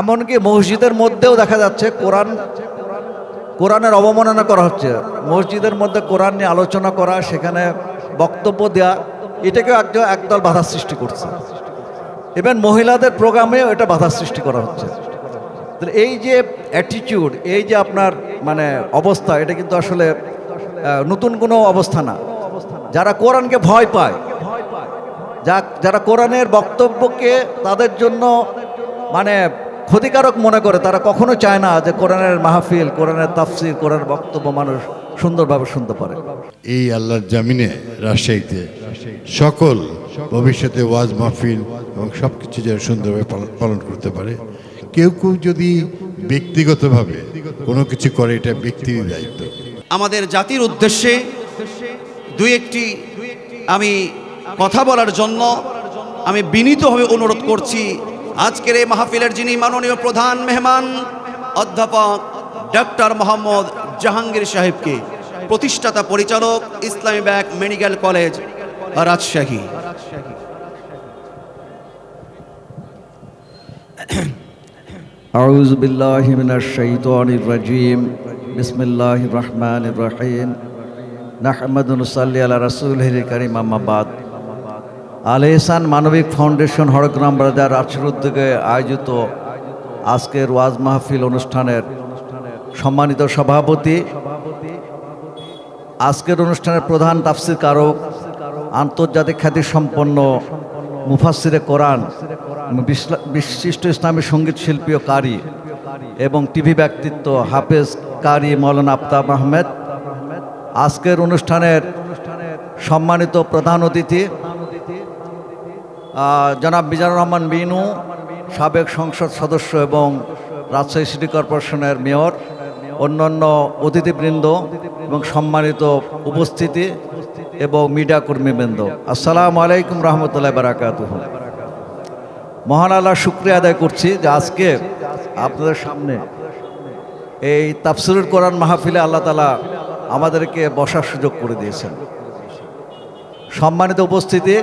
এমনকি মসজিদের মধ্যেও দেখা যাচ্ছে কোরআন, কোরআনের অবমাননা করা হচ্ছে। মসজিদের মধ্যে কোরআন নিয়ে আলোচনা করা, সেখানে বক্তব্য দেওয়া এটাকেও একজন একদল বাধা সৃষ্টি করছে। ইভেন মহিলাদের প্রোগ্রামেও এটা বাধা সৃষ্টি করা হচ্ছে। এই যে অ্যাটিটিউড এই যে আপনার মানে অবস্থা, এটা কিন্তু আসলে নতুন কোনো অবস্থা না। যারা কোরআনকে ভয় পায় যা যারা কোরআনের বক্তব্যকে তাদের জন্য মানে ক্ষতিকারক মনে করে তারা কখনো চায় না যে কোরআনের মাহফিল কোরআনের তাফসির কোরআনের বক্তব্য মানুষ সুন্দরভাবে শুনতে পারে। এই আল্লাহর জামিনে রাজশাহীতে সকল ভবিষ্যতে ওয়াজ মাহফিল এবং সব কিছু যেন সুন্দরভাবে পালন- পালন করতে পারে। কেউ কেউ যদি ব্যক্তিগতভাবে কোনো কিছু করে এটা ব্যক্তির দায়িত্ব। আমাদের জাতির উদ্দেশ্যে দুই একটি আমি কথা বলার জন্য আমি বিনীতভাবে অনুরোধ করছি আজকের এই মাহফিলের যিনি মাননীয় প্রধান মেহমান অধ্যাপক ডক্টর মোহাম্মদ জাহাঙ্গীর সাহেবকে প্রতিষ্ঠাতা পরিচালক Islami bank medical college Rajshahi أعوذ بالله من الشيطان الرجيم بسم الله الرحمن الرحيم نحمد نصلي على رسوله الكريم أما بعد Al Ehsan মানবিক ফাউন্ডেশন হরগ্রাম বাজার রাজশাহীর উদ্যোগে আয়োজিত আজকের ওয়াজ মাহফিল অনুষ্ঠানের সম্মানিত সভাপতি। আজকের অনুষ্ঠানের প্রধান তাফসির কারক, আন্তর্জাতিক খ্যাতিসম্পন্ন মুফাসিরে কোরআন বিশিষ্ট ইসলামী সংগীত শিল্পী ও কারি এবং টিভি ব্যক্তিত্ব হাফেজ কারি মৌলানা আফতাব আহমেদ। আজকের অনুষ্ঠানের সম্মানিত প্রধান অতিথি জনাব মিজানুর রহমান বিনু, সাবেক সংসদ সদস্য এবং রাজশাহী সিটি কর্পোরেশনের মেয়র, অন্যান্য অতিথিবৃন্দ এবং সম্মানিত উপস্থিতি এবং মিডিয়া কর্মীবৃন্দ। আসসালামু আলাইকুম রহমতুল্লাহ বারাকাত মহান আল্লাহ শুক্রিয়া আদায় করছি যে আজকে আপনাদের সামনে এই তাফসিরুল কোরআন মাহফিলে আল্লাহ তালা আমাদেরকে বসার সুযোগ করে দিয়েছেন। সম্মানিত উপস্থিতি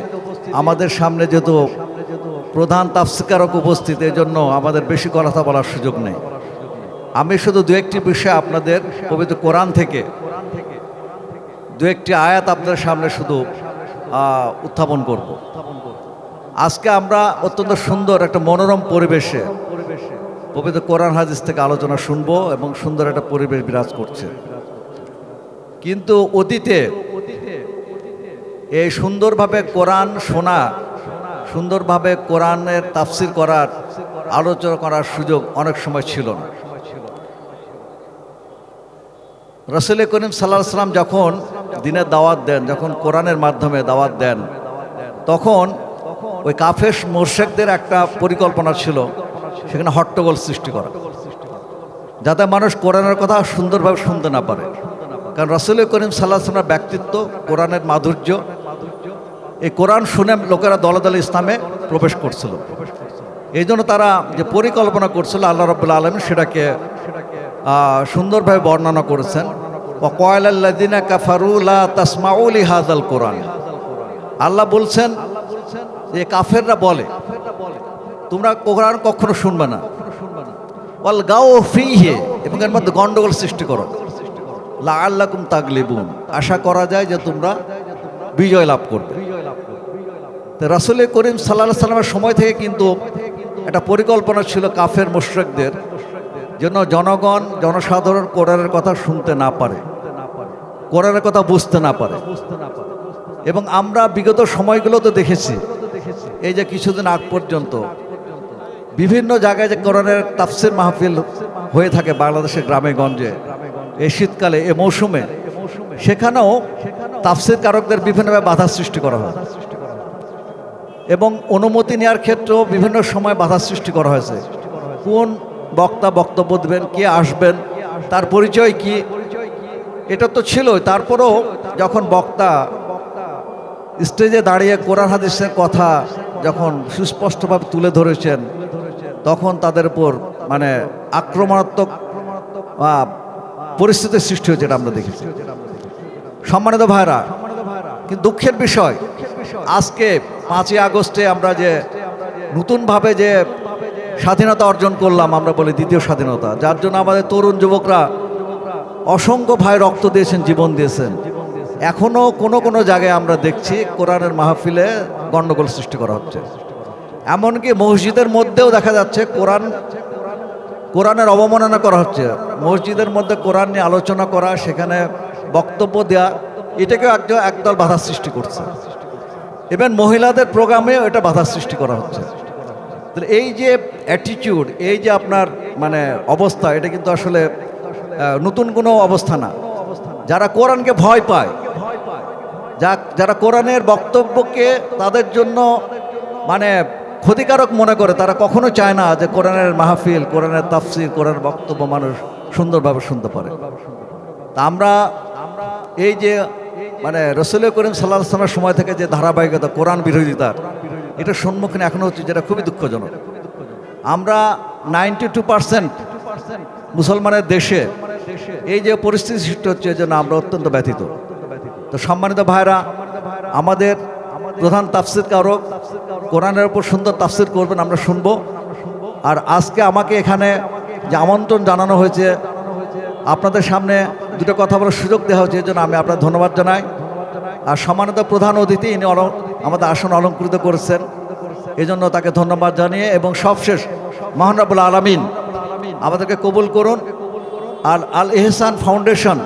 আমাদের সামনে যেহেতু প্রধান তাফসিকারক উপস্থিত জন্য আমাদের বেশি কথা বলার সুযোগ নেই। আমি শুধু দু একটি বিষয় আপনাদের, পবিত্র কোরআন থেকে, দু একটি আয়াত আপনাদের সামনে শুধু উত্থাপন করব। আজকে আমরা অত্যন্ত সুন্দর একটা মনোরম পরিবেশে পবিত্র কোরআন হাদিস থেকে আলোচনা শুনব এবং সুন্দর একটা পরিবেশ বিরাজ করছে। কিন্তু অতীতে এই সুন্দরভাবে কোরআন শোনা, সুন্দরভাবে কোরআনের তাফসির করার, আলোচনা করার সুযোগ অনেক সময় ছিল না। রসুল করিম সাল্লাহ সাল্লাম যখন দিনের দাওয়াত দেন, যখন কোরআনের মাধ্যমে দাওয়াত দেন, তখন ওই কাফেস মোর্শেকদের একটা পরিকল্পনা ছিল, সেখানে হট্টগোল সৃষ্টি করা। যাতে মানুষ কোরআনের কথা সুন্দরভাবে শুনতে না পারে। কারণ রসুল করিম সাল্লাহ সাল্লামের ব্যক্তিত্ব, কোরআনের মাধুর্য এই কোরআন শুনে লোকেরা দলে দলে ইসলামে প্রবেশ করছিল। এই জন্য তারা যে পরিকল্পনা করছিল আল্লাহ রবুল্লা আলম সেটাকে সুন্দরভাবে বর্ণনা করেছেন। হাজাল কোরআন। আল্লাহ বলছেন যে কাফেররা বলে, তোমরা কোরআন কখনো শুনবে না। ওয়াল গাও ফিহে এবং এর মধ্যে গন্ডগোল সৃষ্টি করো। লা আল্লাকুম তাগলিবুন। আশা করা যায় যে তোমরা বিজয় লাভ করবে। রাসুল করিম সাল্লাহ সাল্লামের সময় থেকে কিন্তু একটা পরিকল্পনা ছিল কাফের মুশ্রেকদের যেন জনগণ, জনসাধারণ কোরআনের কথা শুনতে না পারে, কোরআনের কথা বুঝতে না পারে। এবং আমরা বিগত সময়গুলোতে দেখেছি, এই যে কিছুদিন আগ পর্যন্ত বিভিন্ন জায়গায় যে কোরআনের তাফসির মাহফিল হয়ে থাকে বাংলাদেশের গ্রামে গঞ্জে, এই শীতকালে এ মৌসুমে, সেখানেও তাফসির কারকদের বিভিন্নভাবে বাধা সৃষ্টি করা হয়। এবং অনুমতি নেওয়ার ক্ষেত্রেও বিভিন্ন সময় বাধা সৃষ্টি করা হয়েছে। কোন বক্তা বক্তব্য দেবেন, কে আসবেন, তার পরিচয় কি? এটা তো ছিলই। তারপরেও যখন বক্তা স্টেজে দাঁড়িয়ে কোরআন হাদিসের কথা যখন সুস্পষ্টভাবে তুলে ধরেছেন, তখন তাদের উপর মানে আক্রমণাত্মক পরিস্থিতির সৃষ্টি হয়েছে এটা আমরা দেখেছি। সম্মানিত ভাইরা, কিন্তু দুঃখের বিষয়, আজকে পাঁচই আগস্টে আমরা যে নতুনভাবে যে স্বাধীনতা অর্জন করলাম, আমরা বলি দ্বিতীয় স্বাধীনতা, যার জন্য আমাদের তরুণ যুবকরা অসংখ্য ভাই রক্ত দিয়েছেন, জীবন দিয়েছেন। এখনও কোনো কোনো জায়গায় আমরা দেখছি কোরআনের মাহফিলে গণ্ডগোল সৃষ্টি করা হচ্ছে। এমনকি মসজিদের মধ্যেও দেখা যাচ্ছে কোরআন, কোরআনের অবমাননা করা হচ্ছে। মসজিদের মধ্যে কোরআন নিয়ে আলোচনা করা, সেখানে বক্তব্য দেওয়া, এটাকেও একদল বাধা সৃষ্টি করছে। ইভেন মহিলাদের প্রোগ্রামেও এটা বাধা সৃষ্টি করা হচ্ছে। তাহলে এই যে অ্যাটিটিউড এই যে আপনার মানে অবস্থা, এটা কিন্তু আসলে নতুন কোনো অবস্থা না। যারা কোরআনকে ভয় পায়, যা, যারা কোরআনের বক্তব্যকে তাদের জন্য মানে ক্ষতিকারক মনে করে, তারা কখনো চায় না যে কোরআনের মাহফিল, কোরআনের তাফসির, কোরআনের বক্তব্য মানুষ সুন্দরভাবে শুনতে পারে। তা আমরা এই যে মানে রসুল করিম সাল্লাহ আসলামের সময় থেকে যে ধারাবাহিকতা, কোরআন বিরোধিতার এটার সম্মুখীন এখনও হচ্ছে যেটা খুবই দুঃখজনক। আমরা নাইনটি টু পার্সেন্ট মুসলমানের দেশে এই যে পরিস্থিতি সৃষ্টি হচ্ছে জন্য আমরা অত্যন্ত ব্যথিত। তো সম্মানিত ভাইরা, আমাদের প্রধান তাফসির কারক কোরআনের উপর সুন্দর তাফসির করবেন, আমরা শুনব। আর আজকে আমাকে এখানে যে আমন্ত্রণ জানানো হয়েছে, আপনাদের সামনে দুটো কথা বলার সুযোগ দেওয়া হয়েছে জন্য আমি আপনার ধন্যবাদ জানাই। আর সম্মানিত প্রধান অতিথি, ইনি আমাদের আসন অলঙ্কৃত করেছেন। এই জন্য তাকে ধন্যবাদ জানিয়ে এবং সবশেষ মহানবুল আলমিন আমাদেরকে কবুল করুন। আর আল এহসান ফাউন্ডেশন,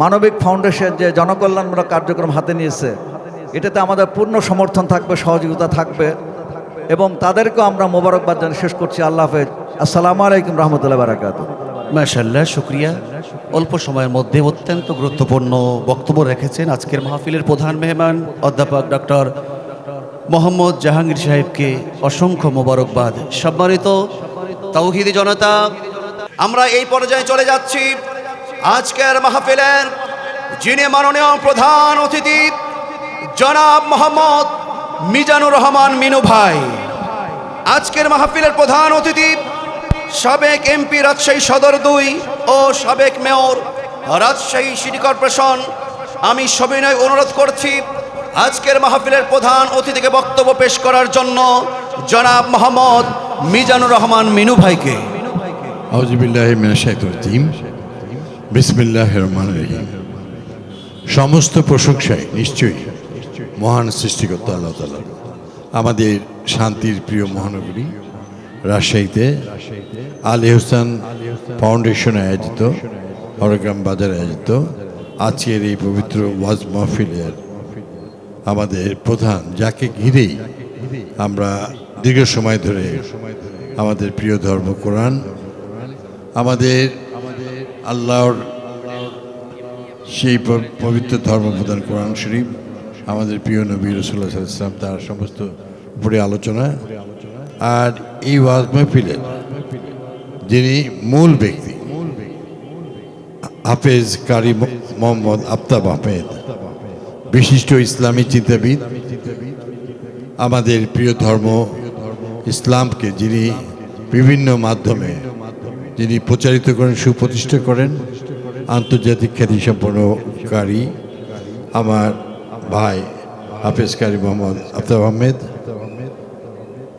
মানবিক ফাউন্ডেশন যে জনকল্যাণমূলক কার্যক্রম হাতে নিয়েছে, এটাতে আমাদের পূর্ণ সমর্থন থাকবে, সহযোগিতা থাকবে এবং তাদেরকেও আমরা মোবারকবাদ জানিয়ে শেষ করছি। আল্লাহ হাফেজ। আসসালামু আলাইকুম রহমতুল্লাহ বারাকাত মাশাল্লাহ শুক্রিয়া। অল্প সময়ের মধ্যে অত্যন্ত গুরুত্বপূর্ণ বক্তব্য রেখেছেন আজকের মাহফিলের প্রধান মেহমান অধ্যাপক ডক্টর মোহাম্মদ জাহাঙ্গীর সাহেবকে অসংখ্য মোবারকবাদ। সম্মানিত তৌহিদি জনতা, আমরা এই পর্যায়ে চলে যাচ্ছি। আজকের মাহফিলের যিনি মাননীয় প্রধান অতিথি, জনাব মোহাম্মদ মিজানুর রহমান মিনু ভাই। আজকের মাহফিলের প্রধান অতিথি সাবেক এমপি, রাজশাহী সদর দুই ও সাবেক মেয়র, রাজশাহী সিটি কর্পোরেশন। আমি সবিনয় অনুরোধ করছি আজকের মাহফিলের প্রধান অতিথিকে বক্তব্য পেশ করার জন্য জনাব মোহাম্মদ মিজানুর রহমান মিনু ভাইকে। সমস্ত প্রশংসায় নিশ্চয়ই মহান সৃষ্টিকর্তা আল্লাহ আমাদের শান্তির প্রিয় মহানগরী রাজশাহীতে আল এহসান ফাউন্ডেশন আয়োজিত, হরগ্রাম বাজারে আয়োজিত, আজকের এই পবিত্র ওয়াজ মাহফিলের আমাদের প্রধান যাকে ঘিরেই আমরা দীর্ঘ সময় ধরে আমাদের প্রিয় ধর্ম কোরআন, আমাদের আল্লাহর সেই পবিত্র ধর্ম প্রধান কোরআন শরীফ, আমাদের প্রিয় নবী রসুল্লাহ ইসলাম তার সমস্ত উপরে আলোচনা আর এই ওয়াজ মাহফিলের যিনি মূল ব্যক্তি, হাফেজ কারি মোহাম্মদ আফতাব আহমেদ, বিশিষ্ট ইসলামী চিন্তাবিদ, আমাদের প্রিয় ধর্ম ইসলামকে যিনি বিভিন্ন মাধ্যমে যিনি প্রচারিত করেন, সুপ্রতিষ্ঠা করেন, আন্তর্জাতিক খ্যাতিসম্পন্নকারী আমার ভাই হাফেজ কারি মোহাম্মদ আফতাব আহমেদ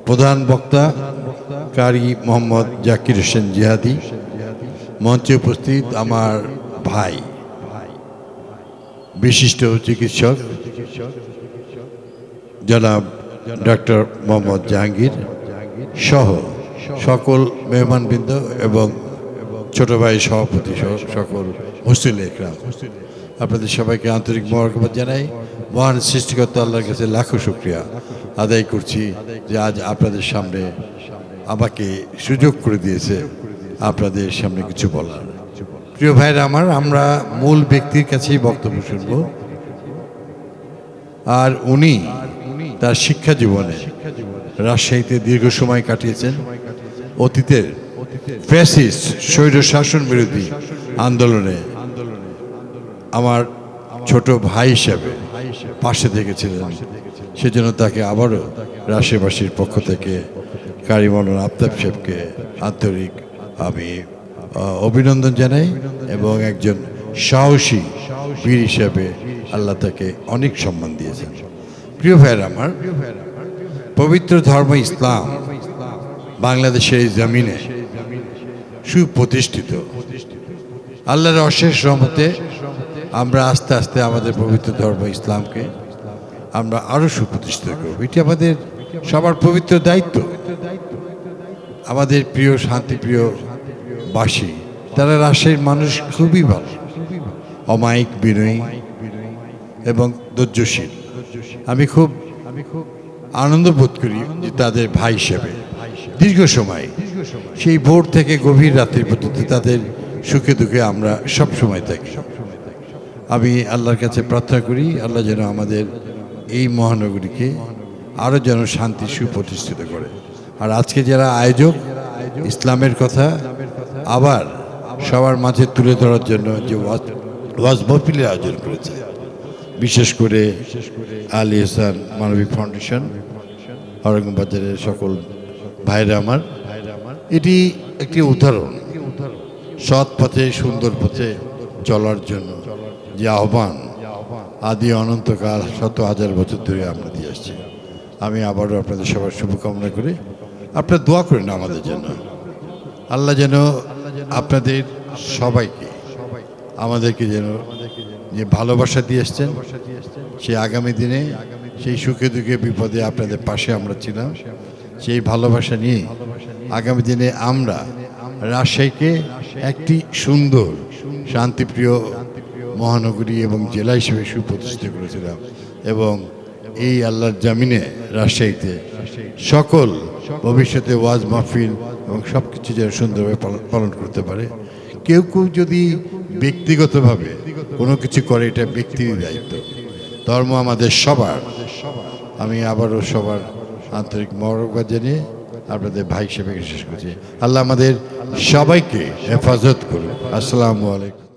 প্রধান বক্তা কারি মোহাম্মদ জাকির হোসেন জিহাদি। মঞ্চে উপস্থিত আমার ভাই, বিশিষ্ট চিকিৎসক, জনাব ডক্টর মোহাম্মদ জাহাঙ্গীর সহ সকল মেহমানবৃন্দ এবং ছোট ভাই সভাপতি সহ সকল মুসলিম আপনাদের সবাইকে আন্তরিক মোবারকবাদ জানাই। মহান সৃষ্টিকর্তা আল্লাহর কাছে লাখো শুক্রিয়া আদায় করছি যে আজ আপনাদের সামনে আমাকে সুযোগ করে দিয়েছে আপনাদের সামনে কিছু বলার। প্রিয় ভাইরা আমার, আমরা মূল ব্যক্তির কাছেই বক্তব্য শুনব। আর উনি তার শিক্ষা জীবনে রাজশাহীতে দীর্ঘ সময় কাটিয়েছেন। অতীতের ফ্যাসিস্ট, স্বৈর শাসন বিরোধী আন্দোলনে আমার ছোট ভাই হিসাবে পাশে থেকেছিলেন সেজন্য তাকে আবারও রাজশাহীবাসীর পক্ষ থেকে কারিমলন আফতাব সাহেবকে আন্তরিক আমি অভিনন্দন জানাই এবং একজন সাহসী বীর হিসাবে আল্লাহ তাকে অনেক সম্মান দিয়েছেন। প্রিয় ভাইয়ের আমার, পবিত্র ধর্ম ইসলাম বাংলাদেশের জমিনে সুপ্রতিষ্ঠিত। আল্লাহর অশেষ রহমতে আমরা আস্তে আস্তে আমাদের পবিত্র ধর্ম ইসলামকে আমরা আরও সুপ্রতিষ্ঠিত করব। এটি আমাদের সবার পবিত্র দায়িত্ব। আমাদের প্রিয়, শান্তিপ্রিয় বাসী, তারা রাজশাহীর মানুষ খুবই ভালো। অমায়িক, বিনয়ী এবং ধৈর্যশীল। আমি খুব আমি খুব আনন্দ বোধ করি যে তাদের ভাই হিসেবে দীর্ঘ সময় সেই ভোর থেকে গভীর রাত্রি পর্যন্ত তাদের সুখে দুঃখে আমরা সব সময় থাকি। আমি আল্লাহর কাছে প্রার্থনা করি, আল্লাহ যেন আমাদের এই মহানগরীকে আরও যেন শান্তি সুপ্রতিষ্ঠিত করে। আর আজকে যারা আয়োজক, ইসলামের কথা আবার সবার মাঝে তুলে ধরার জন্য যে ওয়াজ মহফিলের আয়োজন করেছে। বিশেষ করে আলী হাসান মানবিক ফাউন্ডেশন, অরঙ্গবাজারের সকল ভাইরা আমার। এটি একটি উদাহরণ। সৎ পথে, সুন্দর পথে চলার জন্য। যে আহ্বান, আদি অনন্তকাল শত হাজার বছর ধরে আমরা দিয়ে আসছি। আমি আবারও আপনাদের সবার শুভকামনা করি। আপনারা দোয়া করেন আমাদের জন্য। আল্লাহ যেন আপনাদের সবাইকে, আমাদেরকে যেন যে ভালোবাসা দিয়ে এসছেন সেই আগামী দিনে সেই সুখে দুঃখে বিপদে আপনাদের পাশে আমরা ছিলাম। সেই ভালোবাসা নিয়ে আগামী দিনে আমরা রাজশাহীকে একটি সুন্দর, শান্তিপ্রিয় মহানগরী এবং জেলা হিসেবে সুপ্রতিষ্ঠিত করেছিলাম এবং এই আল্লাহর জামিনে রাজশাহীতে সকল ভবিষ্যতে ওয়াজ মাহফিল এবং সব কিছু যেন সুন্দরভাবে পালন- করতে পারে। কেউ কেউ যদি ব্যক্তিগতভাবে কোনো কিছু করে, এটা ব্যক্তির দায়িত্ব। ধর্ম আমাদের সবার। আমি আবারও সবার আন্তরিক মরকবাদ জানিয়ে আপনাদের ভাই হিসেবে শেষ করছি। আল্লাহ আমাদের সবাইকে হেফাজত করুন আসসালামু আলাইকুম।